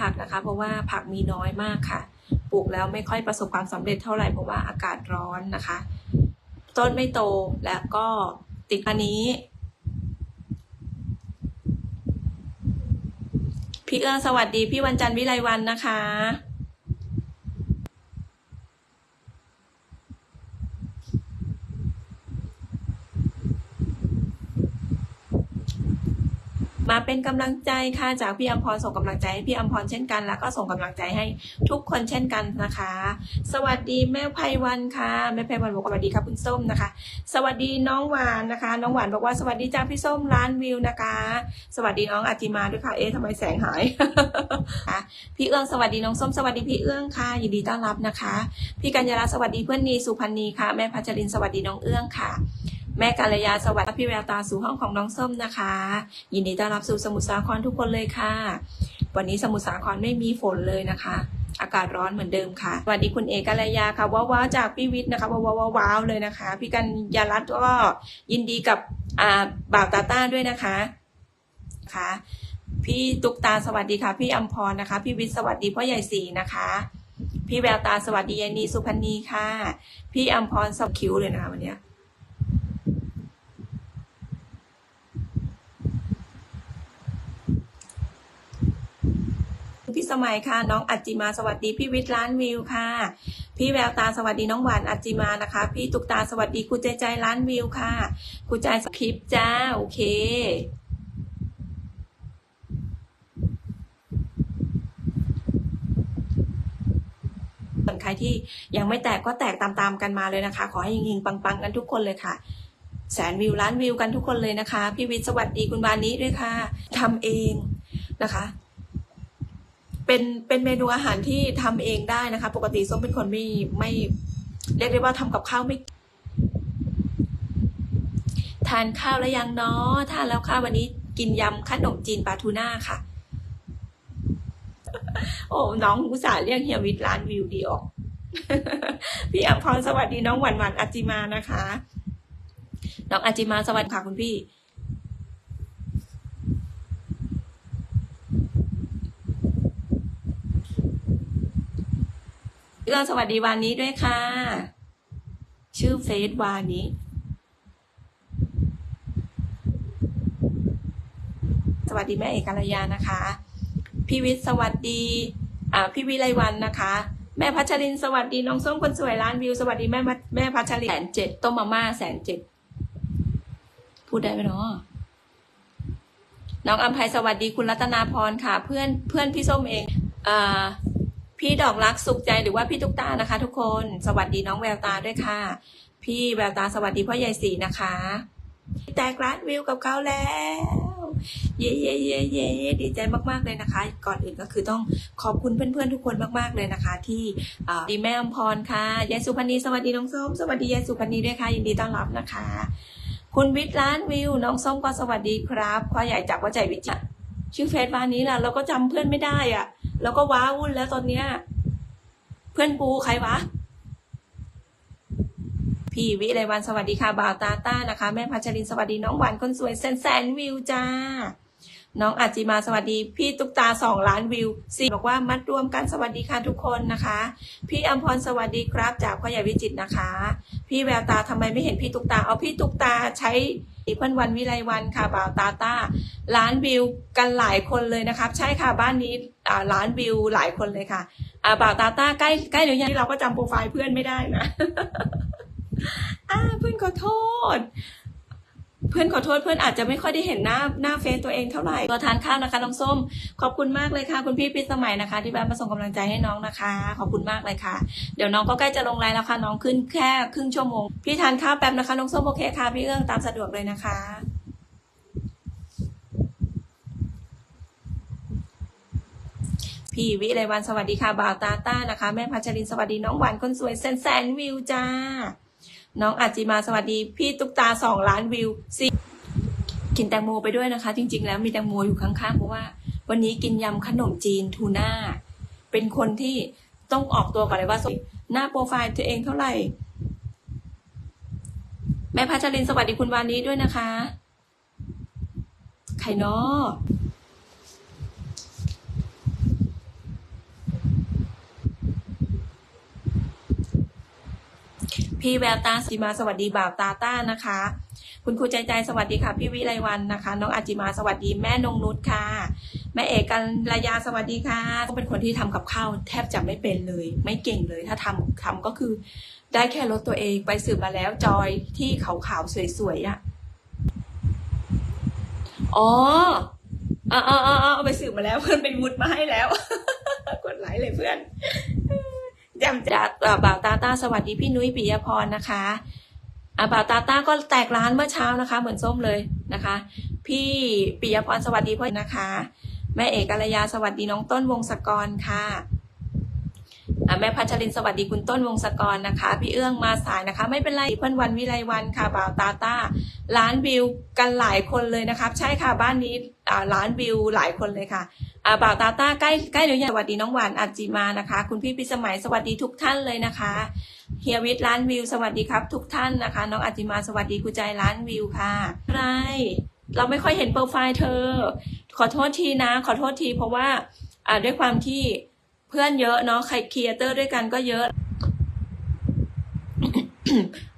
ผักนะคะ เพราะว่าผักมีน้อยมากค่ะ ปลูกแล้วไม่ค่อยประสบความสำเร็จเท่าไหร่เพราะว่าอากาศร้อนนะคะ ต้นไม่โตแล้วก็ติดอันนี้พี่เอิ้งสวัสดีพี่วันจันทร์วิไลวันนะคะ มาเป็นกำลังใจค่ะจากพี่อมพรส่งกำลังใจให้พี่อมพรเช่นกัน แล้วก็ส่งกำลังใจให้ทุกคนเช่นกันนะคะ สวัสดีแม่ไพวันค่ะแม่ไพวันบอกสวัสดีครับคุณส้มนะคะ สวัสดีน้องหวานนะคะ น้องหวานบอกว่าสวัสดีจ้าพี่ส้มร้านวิวนะคะ สวัสดีน้องอาจิมาด้วยค่ะเอ๊ะทำไมแสงหายพี่เอื้องสวัสดีน้องส้มสวัสดีพี่เอื้องค่ะยินดีต้อนรับนะคะ พี่กัญญาลักษณ์สวัสดีเพื่อนนีสุพันนีค่ะแม่พัชรินสวัสดีน้องเอื้องค่ะ แม่กาลยาสวัสดีพี่แววตาสู่ห้องของน้องส้มนะคะ ยินดีต้อนรับสู่สมุทรสาครทุกคนเลยค่ะ วันนี้สมุทรสาครไม่มีฝนเลยนะคะ อากาศร้อนเหมือนเดิมค่ะสวัสดีคุณเอกกัลยาค่ะว้าวๆจากพี่วิทย์นะคะว้าวๆว้าวเลยนะคะ พี่กัญญาลัตน์ก็ยินดีกับอ่าบ่าวตาต้าด้วยนะคะค่ะพี่ตุกตาสวัสดีค่ะ พี่อัมพรนะคะ พี่วิทย์สวัสดีพ่อใหญ่สีนะคะพี่แววตาสวัสดียายนีสุพันนีค่ะ พี่อัมพรสับคิ้วเลยนะคะวันนี้ สมัยค่ะ น้องอัจจิมาสวัสดีพี่วิทย์ล้านวิวค่ะ พี่แววตาสวัสดีน้องหวานอัจจิมานะคะ พี่ตุกตาสวัสดีคุณใจใจล้านวิวค่ะคุณใจสคริปจ้าโอเคส่วนใครที่ยังไม่แตกก็แตกตามๆกันมาเลยนะคะ ขอให้ยิงๆปังๆกันทุกคนเลยค่ะแสนวิวล้านวิวกันทุกคนเลยนะคะ พี่วิทย์สวัสดีคุณบานิด้วยค่ะทำเองนะคะ เป็นเป็นเมนูอาหารที่ทำเองได้นะคะ ปกติส้มเป็นคนไม่ไม่เรียกได้ว่าทำกับข้าวไม่ ทานข้าวแล้วยังเนาะทานแล้วค่ะวันนี้กินยำขนมจีนปลาทูน่าค่ะ โอ้น้องอุตส่าห์เรียกเฮียวิทย์ร้านวิวดีออกพี่อัมพรสวัสดีน้องหวานหวานอาจิมานะคะ น้องอาจิมาสวัสดีค่ะคุณพี่ เรื่อสวัสดีวานนี้ด้วยค่ะ ชื่อเฟซวานี้สวัสดีแม่เอกกัลยานะคะ พี่วิทย์สวัสดีอ่าพี่วิไลวันนะคะ แม่พัชรินสวัสดีน้องส้มคนสวยร้านวิวสวัสดีแม่แม่พัชรินแสนเจ็ดต้มมาม่าแสนเจ็ดพูดได้ไหมเนาะน้องอัมภัยสวัสดีคุณรัตนาพรค่ะ เพื่อนเพื่อนพี่ส้มเองอ่า พี่ดอกรักสุขใจหรือว่าพี่ตุ๊กตานะคะ ทุกคน สวัสดีน้องแววตาด้วยค่ะ พี่แววตาสวัสดีพ่อใหญ่สีนะคะแตกร้านวิวกับเขาแล้วเย่เย่เย่เย่ดีใจมากๆเลยนะคะ ก่อนอื่นก็คือต้องขอบคุณเพื่อนๆทุกคนมากๆเลยนะคะ ที่ดีแม่อมพรค่ะยายสุพรรณีสวัสดีน้องส้มสวัสดียายสุพรรณีด้วยค่ะยินดีต้อนรับนะคะ คุณวิทย์ร้านวิวน้องส้มก็สวัสดีครับพ่อใหญ่จากว่าใจวิจิตร ชื่อเฟซบ้านนี้ล่ะ เราก็จำเพื่อนไม่ได้อะ เราก็ว้าวุ่นแล้วตอนเนี้ย เพื่อนปูใครวะ พี่วิไลวันสวัสดีค่ะบ่าวตาต้านะคะ แม่พัชรินสวัสดีน้องหวานคนสวยแสนแสนวิวจ้า น้องอาจิมาสวัสดี พี่ตุ๊กตาสองล้านวิวสี่บอกว่ามัดรวมกันสวัสดีค่ะทุกคนนะคะ พี่อัมพรสวัสดีครับจากพ่อใหญ่วิจิตนะคะ พี่แววตาทำไมไม่เห็นพี่ตุ๊กตา เอาพี่ตุ๊กตาใช้เพื่อนวันวิไลวันค่ะบ่าวตาตาล้านวิวกันหลายคนเลยนะครับ ใช่ค่ะบ้านนี้อ่าล้านวิวหลายคนเลยค่ะอ่าบ่าวตาตาใกล้ใกล้หรือยังเราก็จำโปรไฟล์เพื่อนไม่ได้นะอ่าเพื่อนขอโทษ เพื่อนขอโทษเพื่อนอาจจะไม่ค่อยได้เห็นหน้าหน้าเฟซตัวเองเท่าไหร่ตัวทานข้าวนะคะน้องส้ม ขอบคุณมากเลยค่ะ คุณพี่พิสมัยนะคะ ที่แวะมาส่งกำลังใจให้น้องนะคะ ขอบคุณมากเลยค่ะ เดี๋ยวน้องก็ใกล้จะลงไลน์แล้วค่ะน้องขึ้นแค่ครึ่งชั่วโมง พี่ทานข้าวแป๊บนะคะน้องส้มโอเคค่ะ พี่เอื้องตามสะดวกเลยนะคะพี่วิไลวันสวัสดีค่ะบ่าวตาต้านะคะ แม่พัชรินสวัสดีน้องหวานคนสวยแสนแสนวิวจ้า น้องอาจิมาสวัสดี พี่ตุ๊กตาสองล้านวิวสี่กินแตงโมไปด้วยนะคะ จริง ๆ แล้วมีแตงโมอยู่ข้างๆเพราะว่า วันนี้กินยำขนมจีนทูน่าเป็นคนที่ต้องออกตัวก่อนเลยว่าหน้าโปรไฟล์ตัวเองเท่าไหร่ แม่พัชรินสวัสดีคุณวานี้ด้วยนะคะ ใครเนาะ พี่แววตาสีมาสวัสดีบ่าวตาต้านะคะ คุณครูใจใจสวัสดีค่ะ พี่วิไลวันนะคะ น้องอาจิมาสวัสดีแม่นงนุชค่ะ แม่เอกกัลยาสวัสดีค่ะก็เป็นคนที่ทำกับข้าวแทบจะไม่เป็นเลย ไม่เก่งเลย ถ้าทำทำก็คือ ได้แค่ลดตัวเองไปสืบมาแล้วจอยที่ขาวๆสวยๆอะอ๋อเอ๋อาเอาเอไปสืบมาแล้วเพื่อนไปมุดมาให้แล้ว กดไลค์เลยเพื่อน จำจากเอ่อบ่าวตาต้าสวัสดีพี่นุ้ยปิยพรนะคะอาบ่าวตาต้าก็แตกร้านเมื่อเช้านะคะ เหมือนส้มเลยนะคะ พี่ปิยพรสวัสดีพ่อนะคะ แม่เอกกัลยาสวัสดีน้องต้นวงศกรค่ะ แม่พัชรินสวัสดีคุณต้นวงศกรนะคะ พี่เอื้องมาสายนะคะ ไม่เป็นไรเพื่อนวันวิไลวันค่ะบ่าวตาต้าล้านวิวกันหลายคนเลยนะครับ ใช่ค่ะบ้านนี้ล้านวิวหลายคนเลยค่ะบ่าวตาต้าใกล้ใกล้หรือยังสวัสดีน้องหวานอัจจิมานะคะ คุณพี่พิสมัยสวัสดีทุกท่านเลยนะคะเฮียวิทล้านวิวสวัสดีครับ ทุกท่านนะคะ น้องอัจจิมาสวัสดีกุใจล้านวิวค่ะไรเราไม่ค่อยเห็นโปรไฟล์เธอ ขอโทษทีนะ ขอโทษทีเพราะว่าด้วยความที่ เพื่อนเยอะเนาะใครครีเอเตอร์ด้วยกันก็เยอะ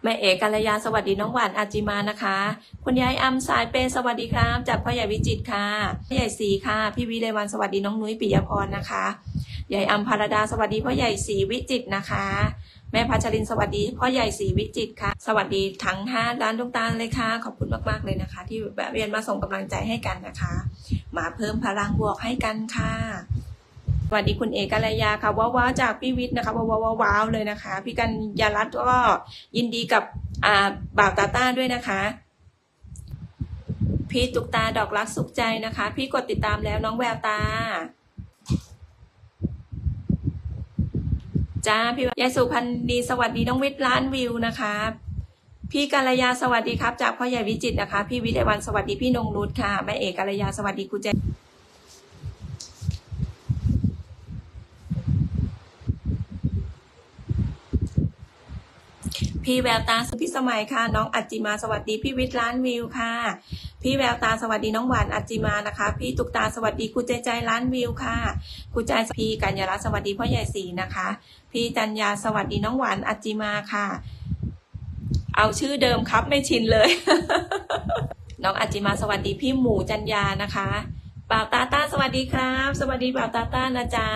แม่เอกกัลยาสวัสดีน้องหวานอาจิมานะคะ คุณยายอัมสายเปย์สวัสดีครับจากพ่อใหญ่วิจิตค่ะพ่อใหญ่สีค่ะ พี่วิเลวันสวัสดีน้องนุ้ยปิยพรนะคะยายอัมพารดาสวัสดีพ่อใหญ่สีวิจิตนะคะ แม่พัชรินสวัสดีพ่อใหญ่สีวิจิตค่ะ สวัสดีทั้งห้าร้านดวงตาลเลยค่ะ ขอบคุณมากๆเลยนะคะ ที่แบบเวียนมาส่งกำลังใจให้กันนะคะ มาเพิ่มพลังบวกให้กันค่ะ วัสดีคุณเอกกัลยาค่ะว้าวๆจากพี่วิทย์นะคะว้าวๆว้าวเลยนะคะ พี่กัญญารัตน์ก็ยินดีกับอ่าบ่าวตาต้าด้วยนะคะ พี่ตุกตาดอกรักสุขใจนะคะ พี่กดติดตามแล้วน้องแววตาจ้าพี่ยายสุพันธ์ดีสวัสดีน้องวิทย์ล้านวิวนะคะพี่กัลยาสวัสดีครับ จากพ่อใหญ่วิจิตนะคะ พี่วิทยาวันสวัสดีพี่นงนุชค่ะแม่เอกกัลยาสวัสดีครูเจ พี่แววตาสุพิสมัยค่ะ น้องอัจจิมาสวัสดีพี่วิทย์ล้านวิวค่ะ พี่แววตาสวัสดีน้องหวานอัจจิมานะคะ พี่ตุกตาสวัสดีครูใจใจล้านวิวค่ะครูใจพี่กัญญารัตน์สวัสดีพ่อใหญ่ศรีนะคะ พี่จัญญาสวัสดีน้องหวานอัจจิมาค่ะ เอาชื่อเดิมครับไม่ชินเลย น้องอัจจิมาสวัสดีพี่หมูจัญญานะคะบ่าวตาต้าสวัสดีครับ สวัสดีบ่าวตาต้านะจ๊ะ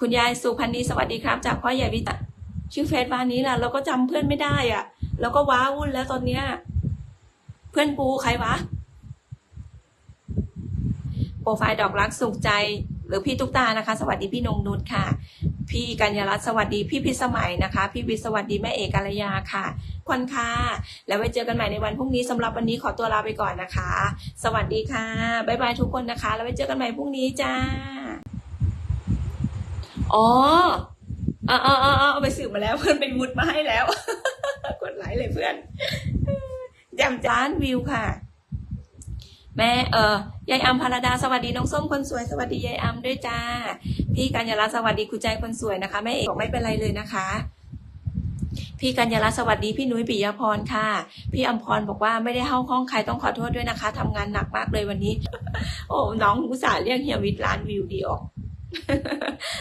คุณยายสุพันธ์ดีสวัสดีครับ จากพ่อใหญ่วิจา ชื่อเฟซบ้านนี้ล่ะ เราก็จำเพื่อนไม่ได้อะเราก็ว้าวุ่นแล้วตอนเนี้ย เพื่อนปูใครวะ โปรไฟล์ดอกรักสุขใจ หรือพี่ตุ๊กตานะคะ สวัสดีพี่นงนุชค่ะ พี่กัญญารัตน์สวัสดีพี่พิสมัยนะคะ พี่วิสวัสดีแม่เอกกัลยาค่ะควันค่ะ แล้วไว้เจอกันใหม่ในวันพรุ่งนี้สำหรับวันนี้ขอตัวลาไปก่อนนะคะ สวัสดีค่ะบ๊ายบายทุกคนนะคะ แล้วไว้เจอกันใหม่พรุ่งนี้จ้าอ๋อ อาเอาเอาเอาเอาไปสืบมาแล้วเพื่อนไปมุดมาให้แล้ว กดไลค์เลยเพื่อนจำจานวิวค่ะ แม่เออยายอัมพารดาสวัสดีน้องส้มคนสวยสวัสดียายอัมด้วยจ้า พี่กัญญาลัตน์สวัสดีคุณใจคนสวยนะคะแม่เอกบอกไม่เป็นไรเลยนะคะพี่กัญญาลัตน์สวัสดีพี่นุ้ยปิยพรค่ะ พี่อัมพรบอกว่าไม่ได้เข้าห้องใครต้องขอโทษด้วยนะคะทำงานหนักมากเลยวันนี้ โอ้น้องอุตส่าห์เรียกเฮียวิทย์ล้านวิวดีออก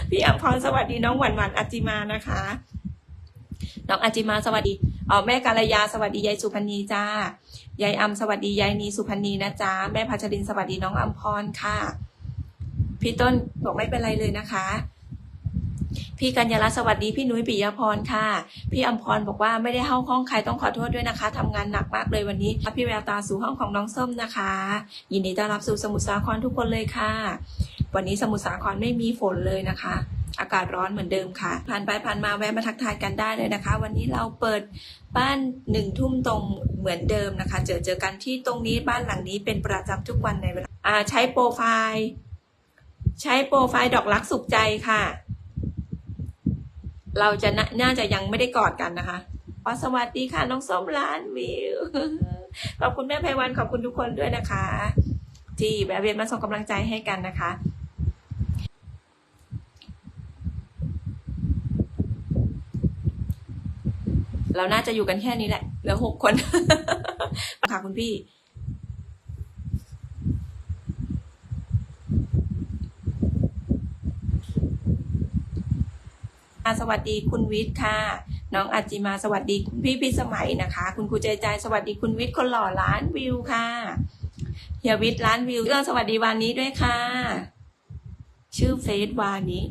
พี่อัมพรสวัสดีน้องหวานหวานอัจจิมานะคะ น้องอัจจิมาสวัสดีเอ๋อแม่กาลยาสวัสดียายสุพรรณีจ้ายายอัมสวัสดียายนีสุพรรณีนะจ๊ะแม่พัชรินสวัสดีน้องอัมพรค่ะ พี่ต้นบอกไม่เป็นไรเลยนะคะ พี่กัญญาลัตน์สวัสดีพี่นุ้ยปิยพรค่ะ พี่อัมพรบอกว่าไม่ได้เข้าห้องใครต้องขอโทษด้วยนะคะทำงานหนักมากเลยวันนี้พี่แววตาสู่ห้องของน้องส้มนะคะ ยินดีต้อนรับสู่สมุทรสาครทุกคนเลยค่ะ วันนี้สมุทรสาครไม่มีฝนเลยนะคะ อากาศร้อนเหมือนเดิมค่ะ ผ่านไปผ่านมาแวะมาทักทายกันได้เลยนะคะ วันนี้เราเปิดบ้านหนึ่งทุ่มตรงเหมือนเดิมนะคะ เจอเจอกันที่ตรงนี้บ้านหลังนี้เป็นประจำทุกวันในเวลาใช้โปรไฟล์ ใช้โปรไฟล์ดอกรักสุขใจค่ะ เราจะน่าน่าจะยังไม่ได้กอดกันนะคะอ๋อสวัสดีค่ะน้องส้มล้านวิวขอบคุณแม่ไพวันขอบคุณทุกคนด้วยนะคะ ที่แวะเวียนมาส่งกำลังใจให้กันนะคะ เราน่าจะอยู่กันแค่นี้แหละเหลือหกคนค่ะคุณพี่ สวัสดีคุณวิทย์ค่ะ น้องอาจิมาสวัสดีคุณพี่พิสมัยนะคะ คุณครูใจใจสวัสดีคุณวิทย์คนหล่อล้านวิวค่ะเฮียวิทย์ล้านวิวก็สวัสดีวานนี้ด้วยค่ะ ชื่อเฟซวานี้